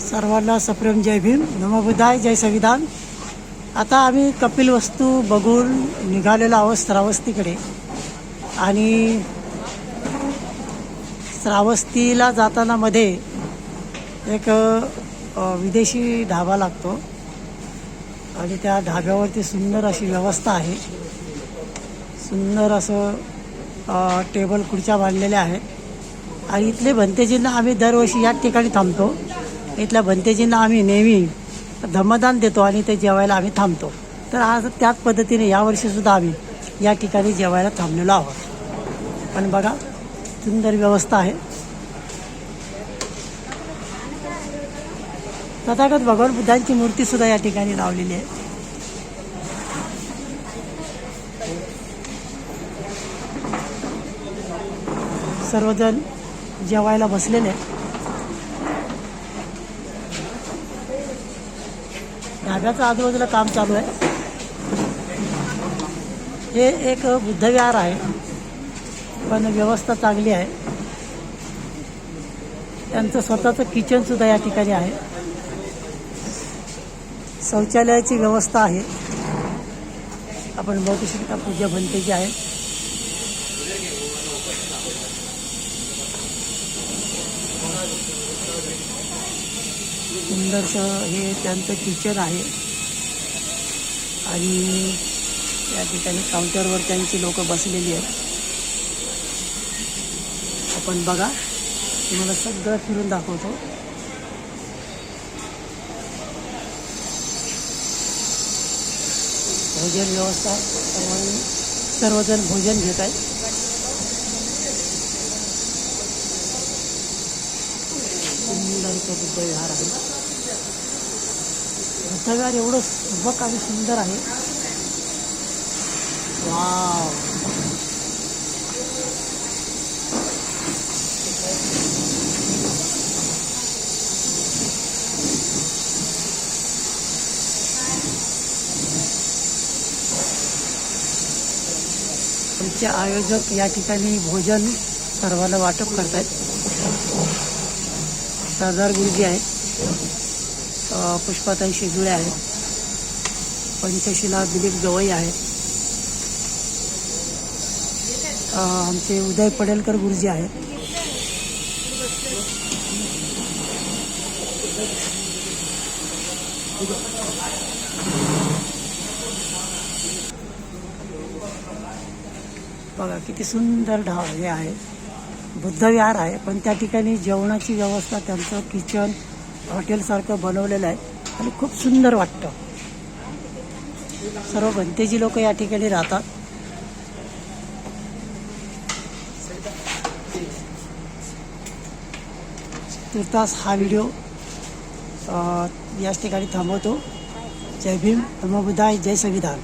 सर्वांना सप्रेम जय भीम. नमबुदाय जय संविधान. आता आम्ही कपिल वस्तू बघून निघालेलो आहोत श्रावस्तीकडे. आणि श्रावस्तीला जाताना मध्ये एक विदेशी ढाबा लागतो. आणि त्या ढाब्यावरती सुंदर अशी व्यवस्था आहे. सुंदर असं टेबल खुर्च्या बांधलेल्या आहेत. आणि इथले भंतेजींना आम्ही दरवर्षी याच ठिकाणी थांबतो. इथल्या भंतेजींना आम्ही नेहमी धम्मदान देतो आणि ते जेवायला आम्ही थांबतो. तर आज त्याच पद्धतीने यावर्षीसुद्धा आम्ही या ठिकाणी जेवायला थांबलेलो आहोत. पण बघा सुंदर व्यवस्था आहे. तथागत भगवान बुद्धांची मूर्तीसुद्धा या ठिकाणी लावलेली आहे. सर्वजण जेवायला बसलेले आहेत ढाब्याचं आजूबाजूला काम चालू आहे. हे एक बुद्धविहार आहे पण व्यवस्था चांगली आहे. त्यांचं स्वतःचं किचनसुद्धा या ठिकाणी आहे. शौचालयाची व्यवस्था आहे. आपण बघू शकता पूजा भंतेची आहे. सुंदरसं हे त्यांचं किचन आहे. आणि या ठिकाणी काउंटरवर त्यांची लोक बसलेली आहेत. आपण बघा तुम्हाला सगळं फिरून दाखवतो. भोजन व्यवस्था सर्वांनी सर्वजण भोजन घेत आहेत. सुंदरचं बुद्धविहार आहे. बुद्धविहार एवढं सुबक आणि सुंदर आहे. वाव. आमचे आयोजक या ठिकाणी भोजन सर्वांना वाटप करतायत. सरदार गुरुजी अ, पुष्पाताई शेजुळे आहेत. पंचशिला दिलीप गवई आहेत अ, आमचे उदय पडेलकर गुरुजी आहेत. बघा सुंदर ढा हे बुद्धविहार आहे पण त्या ठिकाणी जेवणाची व्यवस्था त्यांचं किचन हॉटेलसारखं बनवलेलं आहे आणि खूप सुंदर वाटतं. सर्व गणतेजी लोक या ठिकाणी राहतात. तुर्तास हा व्हिडिओ याच ठिकाणी थांबवतो. जय भीम नमो जय संविधान.